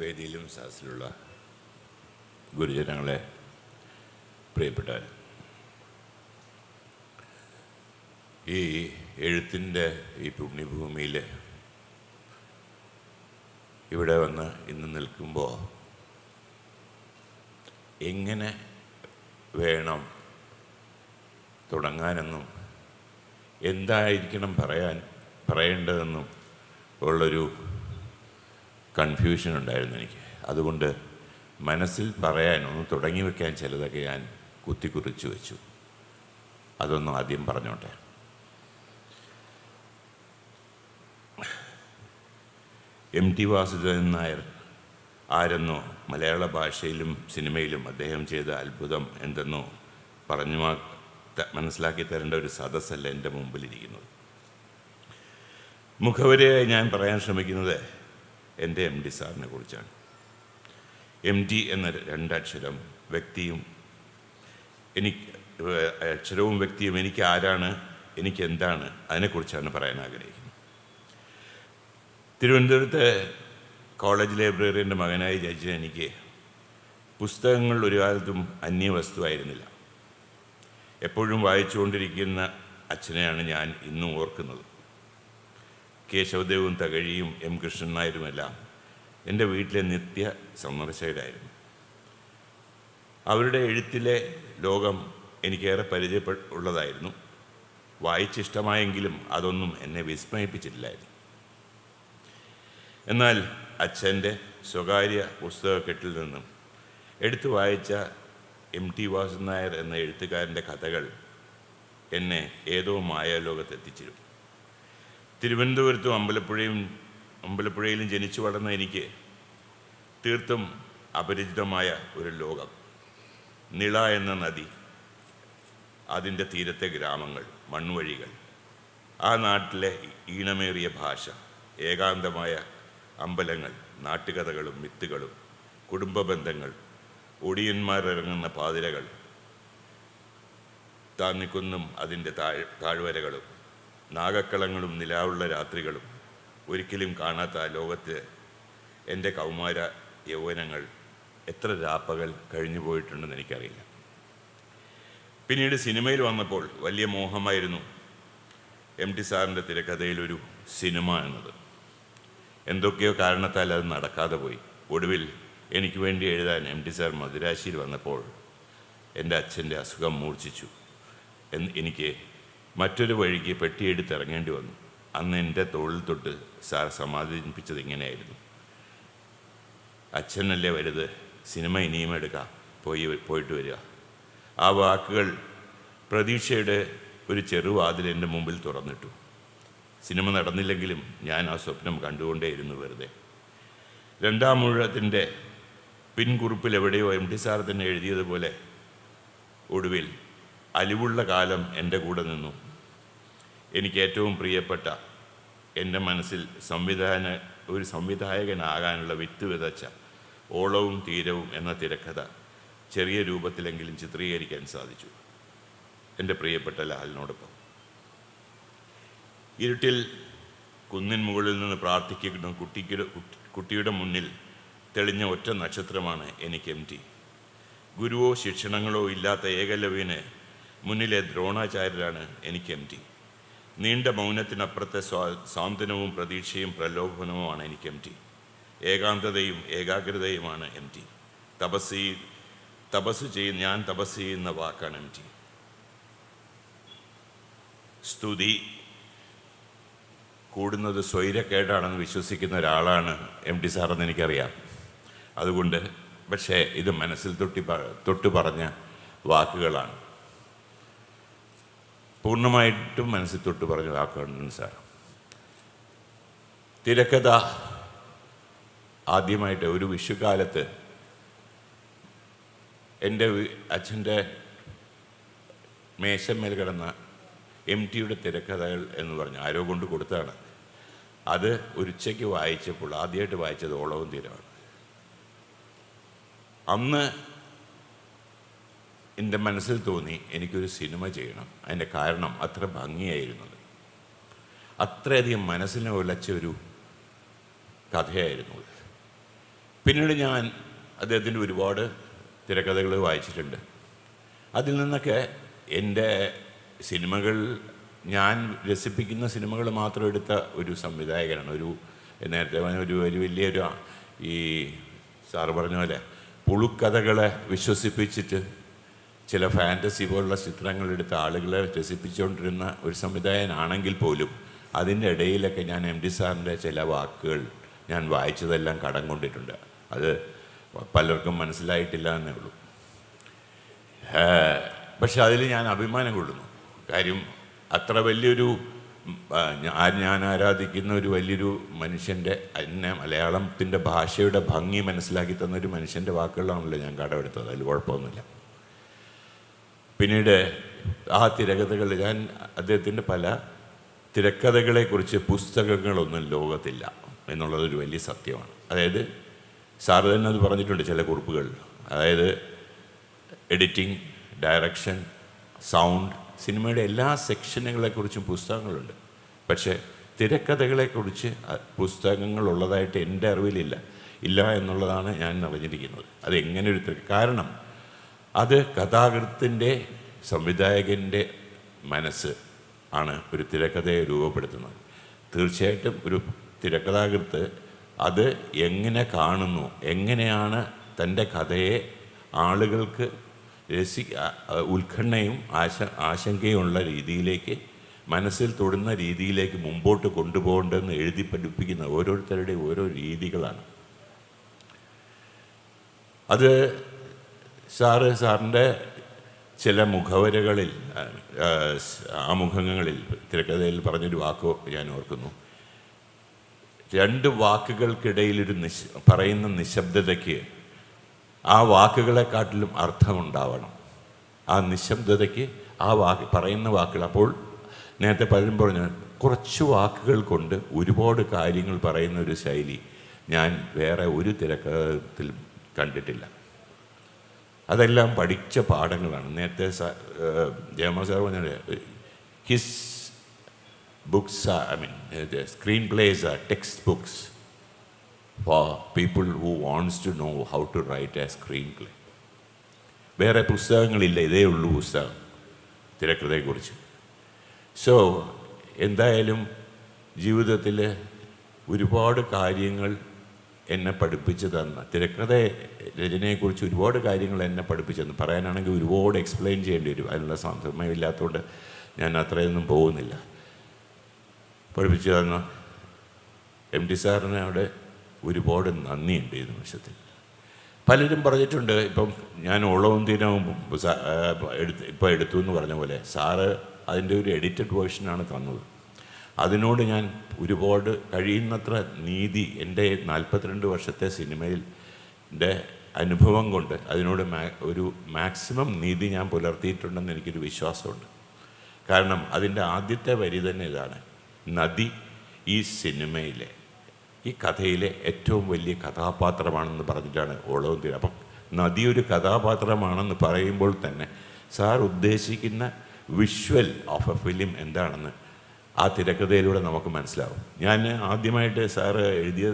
വേദിയിലും സദസ്സിലുള്ള ഗുരുജനങ്ങളെ പ്രിയപ്പെട്ട ഈ എഴുത്തിന്റെ ഈ പുണ്യഭൂമിയിൽ ഇവിടെ വന്ന് ഇന്ന് നിൽക്കുമ്പോൾ എങ്ങനെ വേണം തുടങ്ങാനെന്നും എന്തായിരിക്കണം പറയാൻ പറയേണ്ടതെന്നും ഉള്ളൊരു കൺഫ്യൂഷൻ ഉണ്ടായിരുന്നു എനിക്ക്. അതുകൊണ്ട് മനസ്സിൽ പറയാൻ ഒന്ന് തുടങ്ങി വെക്കാൻ ചിലതൊക്കെ ഞാൻ കുത്തിക്കുറിച്ച് വെച്ചു. അതൊന്നും ആദ്യം പറഞ്ഞോട്ടെ. എം ടി വാസുദേവൻ നായർ ആരെന്നോ മലയാള ഭാഷയിലും സിനിമയിലും അദ്ദേഹം ചെയ്ത അത്ഭുതം എന്തെന്നോ പറഞ്ഞു മനസ്സിലാക്കി തരേണ്ട ഒരു സദസ്സല്ല എന്റെ മുമ്പിലിരിക്കുന്നത്. മുഖവരെയായി ഞാൻ പറയാൻ ശ്രമിക്കുന്നത് എന്റെ എം ഡി സാറിനെ കുറിച്ചാണ്. എം ഡി എന്ന രണ്ടക്ഷരം വ്യക്തിയും എനിക്ക് അക്ഷരവും വ്യക്തിയും എനിക്ക് ആരാണ് എനിക്ക് എന്താണ് അതിനെക്കുറിച്ചാണ് പറയാൻ ആഗ്രഹിക്കുന്നത്. തിരുവനന്തപുരത്ത് കോളേജ് ലൈബ്രറിന്റെ മകനായി ജനിച്ച എനിക്ക് പുസ്തകങ്ങൾ ഒരു കാലത്തും അന്യവസ്തുവായിരുന്നില്ല. എപ്പോഴും വായിച്ചുകൊണ്ടിരിക്കുന്ന അച്ഛനെയാണ് ഞാൻ ഇന്നും ഓർക്കുന്നത്. കേശവദേവും തകഴിയും എം കൃഷ്ണൻ നായരുമെല്ലാം എന്റെ വീട്ടിലെ നിത്യ സന്ദർശകരായിരുന്നു. അവരുടെ എഴുത്തിലെ ലോകം എനിക്കേറെ പരിചയപ്പെട്ടുള്ളതായിരുന്നു വായിച്ചിഷ്ടമായെങ്കിലും അതൊന്നും എന്നെ വിസ്മയിപ്പിച്ചിട്ടില്ലായിരുന്നു. എന്നാൽ അച്ഛന്റെ സ്വകാര്യ പുസ്തകക്കെട്ടിൽ നിന്നും എടുത്തു വായിച്ച എം ടി വാസു നായർ എന്ന എഴുത്തുകാരന്റെ കഥകൾ എന്നെ ഏതോ മായാലോകത്തെത്തിച്ചിരുന്നു. തിരുവനന്തപുരത്തും അമ്പലപ്പുഴയും അമ്പലപ്പുഴയിലും ജനിച്ചു വളർന്ന എനിക്ക് തീർത്തും അപരിചിതമായ ഒരു ലോകം. നിള എന്ന നദി അതിന്റെ തീരത്തെ ഗ്രാമങ്ങൾ മൺവഴികൾ. ആ നാട്ടിലെ ഈണമേറിയ ഭാഷ ഏകാന്തമായ അമ്പലങ്ങൾ നാട്ടുകഥകളും മിത്തുകളും കുടുംബ ബന്ധങ്ങൾ ഒടിയന്മാരിറങ്ങുന്ന പാതിരകൾ താന്നിക്കുന്നും അതിന്റെ താഴ് താഴ്വരകളും നാഗക്കളങ്ങളും നിലാവുള്ള രാത്രികളും ഒരിക്കലും കാണാത്ത ലോകത്ത് എന്റെ കൗമാര യൗവനങ്ങൾ എത്ര രാപ്പകൽ കഴിഞ്ഞു പോയിട്ടുണ്ടെന്ന് എനിക്കറിയില്ല. പിന്നീട് സിനിമയിൽ വന്നപ്പോൾ വലിയ മോഹമായിരുന്നു എം ടി സാറിന്റെ തിരക്കഥയിലൊരു സിനിമ എന്നത്. എന്തൊക്കെയോ കാരണത്താൽ അത് നടക്കാതെ പോയി. ഒടുവിൽ എനിക്ക് വേണ്ടി എഴുതാൻ എം ടി സാർ മദുരാശിയിൽ വന്നപ്പോൾ എന്റെ അച്ഛന്റെ അസുഖം മൂർച്ഛിച്ചു എന്ന് എനിക്ക് മറ്റൊരു വഴിക്ക് പെട്ടിയെടുത്ത് ഇറങ്ങേണ്ടി വന്നു. അന്ന് എന്റെ തോളിൽ തൊട്ട് സാർ സമാധാനിപ്പിച്ചത് ഇങ്ങനെയായിരുന്നു. അച്ഛനല്ലേ വരുത് സിനിമ ഇനിയും എടുക്കാം. പോയി പോയിട്ട് വരിക. ആ വാക്കുകൾ പ്രതീക്ഷയുടെ ഒരു ചെറുവാതിൽ എന്റെ മുമ്പിൽ തുറന്നിട്ടു. സിനിമ നടന്നില്ലെങ്കിലും ഞാൻ ആ സ്വപ്നം കണ്ടുകൊണ്ടേയിരുന്നു വെറുതെ. രണ്ടാം മുഴത്തിന്റെ പിൻകുറിപ്പിൽ എവിടെയോ എം ടി സാർ തന്നെ എഴുതിയതുപോലെ ഒടുവിൽ അലിവുള്ള കാലം എന്റെ കൂടെ നിന്നു. എനിക്ക് ഏറ്റവും പ്രിയപ്പെട്ട എന്റെ മനസ്സിൽ സംവിധാന ഒരു സംവിധായകനാകാനുള്ള വിത്ത് വിതച്ച ഓളവും തീരവും എന്ന തിരക്കഥ ചെറിയ രൂപത്തിലെങ്കിലും ചിത്രീകരിക്കാൻ സാധിച്ചു. എന്റെ പ്രിയപ്പെട്ട ലാലിനോടൊപ്പം. ഇരുട്ടിൽ കുന്നിൻ മുകളിൽ നിന്ന് പ്രാർത്ഥിക്കുന്ന കുട്ടിക്ക് കുട്ടിയുടെ മുന്നിൽ തെളിഞ്ഞ ഒറ്റ നക്ഷത്രമാണ് എനിക്ക് എം ടി. ഗുരുവോ ശിക്ഷണങ്ങളോ ഇല്ലാത്ത ഏകലവ്യന് മുന്നിലെ ദ്രോണാചാര്യരാണ് എനിക്ക് എം ടി. നീണ്ട മൗനത്തിനപ്പുറത്തെ സ്വാ സാന്ത്വനവും പ്രതീക്ഷയും പ്രലോഭനവുമാണ് എനിക്ക് എം ടി. ഏകാന്തതയും ഏകാഗ്രതയുമാണ് എം ടി. തപസ് തപസ് ചെയ്യുന്ന ഞാൻ തപസ് ചെയ്യുന്ന വാക്കാണ് എം ടി. സ്തുതി. കൂടുന്നത് സ്വൈരക്കേടാണെന്ന് വിശ്വസിക്കുന്ന ഒരാളാണ് എം ടി സാറെന്ന് എനിക്കറിയാം. അതുകൊണ്ട് പക്ഷേ ഇത് മനസ്സിൽ തൊട്ടി തൊട്ടു പറഞ്ഞ വാക്കുകളാണ്. പൂർണമായിട്ടും മനസ്സിൽ തൊട്ട് പറഞ്ഞ കണ്ണൻ സാർ തിരക്കഥ ആദ്യമായിട്ട് ഒരു വിഷുക്കാലത്ത് എന്റെ അച്ഛന്റെ മേശമേൽ കിടന്ന എം ടിയുടെ തിരക്കഥകൾ എന്ന് പറഞ്ഞ് ആരോ കൊണ്ട് കൊടുത്താണ്. അത് ഉച്ചയ്ക്ക് വായിച്ചപ്പോൾ ആദ്യമായിട്ട് വായിച്ചത് ഓളവും തീരമാണ് അന്ന് എന്റെ മനസ്സിൽ തോന്നി എനിക്കൊരു സിനിമ ചെയ്യണം. അതിന്റെ കാരണം അത്ര ഭംഗിയായിരുന്നത് അത്രയധികം മനസ്സിനെ ഉലച്ച ഒരു കഥയായിരുന്നു പിന്നീട് ഞാൻ അദ്ദേഹത്തിന്റെ ഒരുപാട് തിരക്കഥകൾ വായിച്ചിട്ടുണ്ട്. അതിൽ നിന്നൊക്കെ എന്റെ സിനിമകൾ ഞാൻ രസിപ്പിക്കുന്ന സിനിമകൾ മാത്രം എടുത്ത ഒരു സംവിധായകനാണ്. ഒരു നേരത്തെ ഒരു ഒരു വലിയൊരു ഈ സാറ് പറഞ്ഞ പോലെ പുളുക്കഥകളെ വിശ്വസിപ്പിച്ചിട്ട് ചില ഫാന്റസി പോലുള്ള ചിത്രങ്ങൾ എടുത്ത ആളുകളെ രസിപ്പിച്ചുകൊണ്ടിരുന്ന ഒരു സംവിധായകനാണെങ്കിൽ പോലും അതിന്റെ ഇടയിലൊക്കെ ഞാൻ എം ഡി സാറിന്റെ ചില വാക്കുകൾ ഞാൻ വായിച്ചതെല്ലാം കടം കൊണ്ടിട്ടുണ്ട്. അത് പലർക്കും മനസ്സിലായിട്ടില്ല എന്നേ ഉള്ളൂ. പക്ഷെ അതിൽ ഞാൻ അഭിമാനം കൊള്ളുന്നു. കാര്യം അത്ര വലിയൊരു ഞാൻ ആരാധിക്കുന്ന ഒരു വലിയൊരു മനുഷ്യന്റെ എന്നെ മലയാളത്തിന്റെ ഭാഷയുടെ ഭംഗി മനസ്സിലാക്കി തന്ന ഒരു മനുഷ്യന്റെ വാക്കുകളാണല്ലോ ഞാൻ കടമെടുത്തത്. അതിൽ കുഴപ്പമൊന്നുമില്ല. പിന്നീട് ആ തിരകഥകൾ ഞാൻ അദ്ദേഹത്തിന്റെ പല തിരക്കഥകളെക്കുറിച്ച് പുസ്തകങ്ങളൊന്നും ലോകത്തില്ല എന്നുള്ളതൊരു വലിയ സത്യമാണ്. അതായത് സാറ് തന്നെ അത് പറഞ്ഞിട്ടുണ്ട് ചില കുറിപ്പുകൾ. അതായത് എഡിറ്റിംഗ് ഡയറക്ഷൻ സൗണ്ട് സിനിമയുടെ എല്ലാ സെക്ഷനുകളെക്കുറിച്ചും പുസ്തകങ്ങളുണ്ട്. പക്ഷേ തിരക്കഥകളെക്കുറിച്ച് പുസ്തകങ്ങളുള്ളതായിട്ട് എന്റെ അറിവിലില്ല. ഇല്ല എന്നുള്ളതാണ് ഞാൻ അറിഞ്ഞിരിക്കുന്നത്. അത് എങ്ങനെ ഒരു കാരണം അത് കഥാകൃത്തിന്റെ സംവിധായകന്റെ മനസ്സ് ആണ് ഒരു തിരക്കഥയെ രൂപപ്പെടുത്തുന്നത്. തീർച്ചയായിട്ടും ഒരു തിരക്കഥാകൃത്ത് അത് എങ്ങനെ കാണുന്നു എങ്ങനെയാണ് തന്റെ കഥയെ ആളുകൾക്ക് രസി ഉത്കണ്ഠയും ആശ ആശങ്കയുമുള്ള രീതിയിലേക്ക് മനസ്സിൽ തൊടുന്ന രീതിയിലേക്ക് മുമ്പോട്ട് കൊണ്ടുപോകേണ്ടതെന്ന് എഴുതി പഠിപ്പിക്കുന്ന ഓരോരുത്തരുടെയും ഓരോ രീതികളാണ്. അത് സാറ് സാറിന്റെ ചില മുഖവരകളിൽ ആ, ആ, സ് ആ മുഖങ്ങളിൽ തിരക്കഥയിൽ പറഞ്ഞൊരു വാക്ക് ഞാൻ ഓർക്കുന്നു. രണ്ട് വാക്കുകൾക്കിടയിലൊരു നിശ് പറയുന്ന നിശബ്ദതയ്ക്ക് ആ വാക്കുകളെക്കാട്ടിലും അർത്ഥമുണ്ടാവണം. ആ നിശബ്ദതയ്ക്ക് ആ വാക്ക് പറയുന്ന വാക്കുകൾ. അപ്പോൾ നേരത്തെ പലരും പറഞ്ഞു കുറച്ച് വാക്കുകൾ കൊണ്ട് ഒരുപാട് കാര്യങ്ങൾ പറയുന്ന ഒരു ശൈലി ഞാൻ വേറെ ഒരു തിരക്കഥത്തിൽ കണ്ടിട്ടില്ല. അതെല്ലാം പഠിച്ച പാഠങ്ങളാണ്. നേരത്തെ ജയമോ സാർ പറഞ്ഞ his books I mean screenplays are textbooks for people who wants to know how to write a screenplay വേറെ പുസ്തകങ്ങളില്ല ഇതേ ഉള്ളൂ പുസ്തകം തിരക്കഥയെക്കുറിച്ച്. സോ എന്തായാലും ജീവിതത്തിൽ ഒരുപാട് കാര്യങ്ങൾ എന്നെ പഠിപ്പിച്ചു തന്ന. തിരക്കഥ രചനയെക്കുറിച്ച് ഒരുപാട് കാര്യങ്ങൾ എന്നെ പഠിപ്പിച്ചു തന്നു. പറയാനാണെങ്കിൽ ഒരുപാട് എക്സ്പ്ലെയിൻ ചെയ്യേണ്ടി വരും. അതിനുള്ള സമയമില്ലാത്തതുകൊണ്ട് ഞാൻ അത്രയൊന്നും പോകുന്നില്ല. പഠിപ്പിച്ചു തന്ന എം ടി അവിടെ ഒരുപാട് നന്ദിയുണ്ട് ഈ നിമിഷത്തിൽ. പലരും പറഞ്ഞിട്ടുണ്ട് ഇപ്പം ഞാൻ ഓളവും തീരവും എടുത്ത് ഇപ്പോൾ എടുത്തു എന്ന് പറഞ്ഞ പോലെ സാറ് അതിന്റെ ഒരു എഡിറ്റഡ് വേർഷനാണ് തന്നത്. അതിനോട് ഞാൻ ഒരുപാട് കഴിയുന്നത്ര നീതി എന്റെ നാൽപ്പത്തിരണ്ട് വർഷത്തെ സിനിമയിൽ എന്റെ അനുഭവം കൊണ്ട് അതിനോട് ഒരു മാക്സിമം നീതി ഞാൻ പുലർത്തിയിട്ടുണ്ടെന്ന് എനിക്കൊരു വിശ്വാസമുണ്ട്. കാരണം അതിന്റെ ആദ്യത്തെ വരി തന്നെ ഇതാണ്. നദി ഈ സിനിമയിലെ ഈ കഥയിലെ ഏറ്റവും വലിയ കഥാപാത്രമാണെന്ന് പറഞ്ഞിട്ടാണ് ഓളവും അപ്പം നദി ഒരു കഥാപാത്രമാണെന്ന് പറയുമ്പോൾ തന്നെ സാർ ഉദ്ദേശിക്കുന്ന വിഷ്വൽ ഓഫ് എ ഫിലിം എന്താണെന്ന് ആ തിരക്കഥയിലൂടെ നമുക്ക് മനസ്സിലാവും. ഞാൻ ആദ്യമായിട്ട് സാറ് എഴുതിയ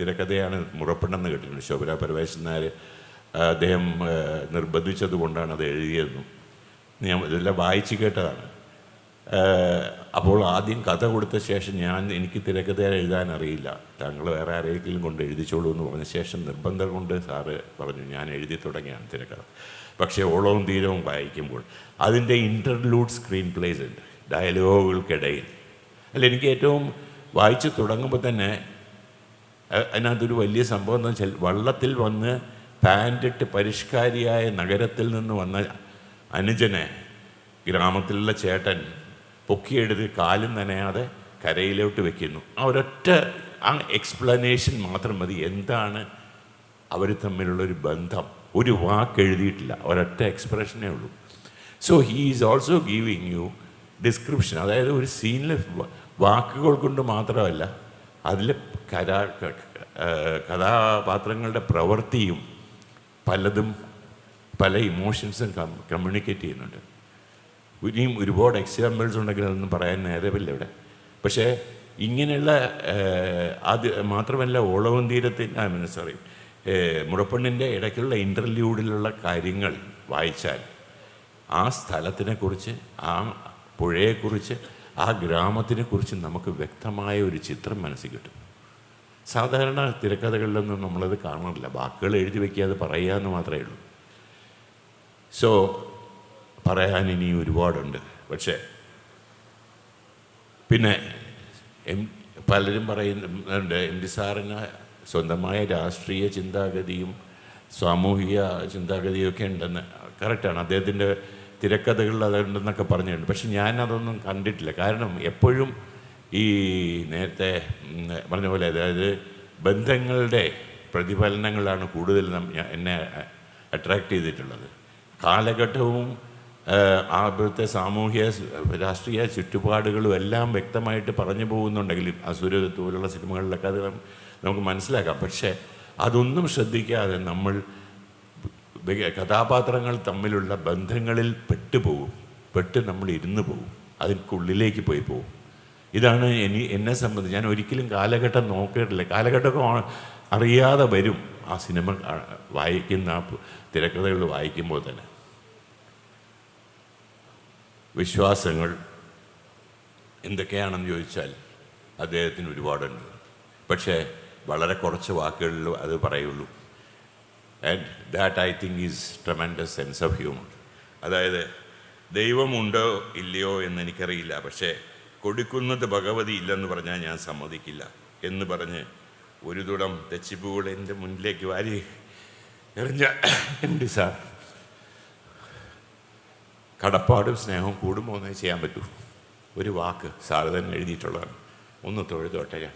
തിരക്കഥയാണ് മുറപ്പെണ്ണെന്ന് കേട്ടിട്ടുണ്ട്. ശോഭന പരമേശ്വരൻ നായർ അദ്ദേഹം നിർബന്ധിച്ചത് കൊണ്ടാണ് അത് എഴുതിയതെന്നും ഞാൻ ഇതെല്ലാം വായിച്ചു കേട്ടതാണ്. അപ്പോൾ ആദ്യം കഥ കൊടുത്ത ശേഷം ഞാൻ എനിക്ക് തിരക്കഥ എഴുതാൻ അറിയില്ല. താങ്കൾ വേറെ ആരെങ്കിലും കൊണ്ട് എഴുതിച്ചോളൂ എന്ന് പറഞ്ഞ ശേഷം നിർബന്ധം കൊണ്ട് സാറ് പറഞ്ഞു ഞാൻ എഴുതി തുടങ്ങിയാണ് തിരക്കഥ. പക്ഷേ ഓളവും തീരവും വായിക്കുമ്പോൾ അതിന്റെ ഇന്റർലൂഡ് സ്ക്രീൻ പ്ലേസ് ഉണ്ട്. ഡയലോഗുകൾക്കിടയിൽ. അല്ല എനിക്ക് ഏറ്റവും വായിച്ചു തുടങ്ങുമ്പോൾ തന്നെ അതിനകത്തൊരു വലിയ സംഭവം എന്ന് വെച്ചാൽ വള്ളത്തിൽ വന്ന് പാന്റിട്ട് പരിഷ്കാരിയായ നഗരത്തിൽ നിന്ന് വന്ന അനുജനെ ഗ്രാമത്തിലുള്ള ചേട്ടൻ പൊക്കിയെടുത്ത് കാലും നനയാതെ കരയിലോട്ട് വെക്കുന്നു. ആ ഒരൊറ്റ ആ എക്സ്പ്ലനേഷൻ മാത്രം മതി. എന്താണ് അവർ തമ്മിലുള്ളൊരു ബന്ധം? ഒരു വാക്ക് എഴുതിയിട്ടില്ല ഒരൊറ്റ എക്സ്പ്രഷനേ ഉള്ളൂ. So he is also giving you description അതായത് ഒരു സീനിലെ വാക്കുകൾ കൊണ്ട് മാത്രമല്ല അതിലെ കരാ കഥാപാത്രങ്ങളുടെ പ്രവൃത്തിയും പലതും പല ഇമോഷൻസും കമ്മ്യൂണിക്കേറ്റ് ചെയ്യുന്നുണ്ട്. ഇനിയും ഒരുപാട് എക്സാമ്പിൾസ് ഉണ്ടെങ്കിൽ അതൊന്നും പറയാൻ നേരമില്ല ഇവിടെ. പക്ഷേ ഇങ്ങനെയുള്ള അത് മാത്രമല്ല ഓളവും തീരത്തിന്റെ ഐ മീൻ സോറി മുടപ്പണ്ണിന്റെ ഇടയ്ക്കുള്ള ഇന്റർലൂഡിലുള്ള കാര്യങ്ങൾ വായിച്ചാൽ ആ സ്ഥലത്തിനെക്കുറിച്ച് ആ പുഴയെക്കുറിച്ച് ആ ഗ്രാമത്തിനെ കുറിച്ച് നമുക്ക് വ്യക്തമായ ഒരു ചിത്രം മനസ്സിൽ കിട്ടും. സാധാരണ തിരക്കഥകളിലൊന്നും നമ്മളത് കാണാറില്ല. വാക്കുകൾ എഴുതി വയ്ക്കാതെ പറയുക എന്ന് മാത്രമേ ഉള്ളൂ. സോ പറയാൻ ഇനി ഒരുപാടുണ്ട്. പക്ഷേ പിന്നെ എം പലരും പറയുന്നുണ്ട് എം ഡി സാറിന് സ്വന്തമായ രാഷ്ട്രീയ ചിന്താഗതിയും സാമൂഹിക ചിന്താഗതിയൊക്കെ ഉണ്ടെന്ന്. കറക്റ്റാണ്. അദ്ദേഹത്തിന്റെ തിരക്കഥകളിൽ അതുണ്ടെന്നൊക്കെ പറഞ്ഞിട്ടുണ്ട്. പക്ഷെ ഞാൻ അതൊന്നും കണ്ടിട്ടില്ല. കാരണം എപ്പോഴും ഈ നേരത്തെ പറഞ്ഞ പോലെ അതായത് ബന്ധങ്ങളുടെ പ്രതിഫലനങ്ങളാണ് കൂടുതൽ എന്നെ അട്രാക്റ്റ് ചെയ്തിട്ടുള്ളത്. കാലഘട്ടവും അവിടുത്തെ സാമൂഹ്യ രാഷ്ട്രീയ ചുറ്റുപാടുകളും എല്ലാം വ്യക്തമായിട്ട് പറഞ്ഞു പോകുന്നുണ്ടെങ്കിൽ അസുര പോലുള്ള സിനിമകളിലൊക്കെ അത് നമുക്ക് മനസ്സിലാക്കാം. പക്ഷേ അതൊന്നും ശ്രദ്ധിക്കാതെ നമ്മൾ കഥാപാത്രങ്ങൾ തമ്മിലുള്ള ബന്ധങ്ങളിൽ പെട്ടുപോകും. പെട്ട് നമ്മൾ ഇരുന്ന് പോകും അതിനുള്ളിലേക്ക് പോയി പോകും ഇതാണ് എനി എന്നെ സംബന്ധിച്ച് ഞാൻ ഒരിക്കലും കാലഘട്ടം നോക്കിയിട്ടില്ല. കാലഘട്ടമൊക്കെ അറിയാതെ വരും ആ സിനിമ വായിക്കുന്ന ആ തിരക്കഥകൾ വായിക്കുമ്പോൾ തന്നെ. വിശ്വാസങ്ങൾ എന്തൊക്കെയാണെന്ന് ചോദിച്ചാൽ അദ്ദേഹത്തിന് ഒരുപാടുണ്ട്. പക്ഷേ വളരെ കുറച്ച് വാക്കുകളിൽ അത് പറയുള്ളൂ. And that I think is tremendous sense of humour അതായത് ദൈവമുണ്ടോ ഇല്ലയോ എന്ന് എനിക്കറിയില്ല. പക്ഷേ കൊടുക്കുന്നത് ഭഗവതി ഇല്ലെന്ന് പറഞ്ഞാൽ ഞാൻ സമ്മതിക്കില്ല എന്ന് പറഞ്ഞ് ഒരു തുടം തെച്ചിപ്പുകൂടെ എന്റെ മുന്നിലേക്ക് വാരി എറിഞ്ഞ എന്റെ സാർ. കടപ്പാടും സ്നേഹവും കൂടുമോ എന്നേ ചെയ്യാൻ പറ്റൂ. ഒരു വാക്ക് സാർ തന്നെ എഴുതിയിട്ടുള്ളതാണ്. ഒന്ന് തൊഴുതോട്ടെ ഞാൻ.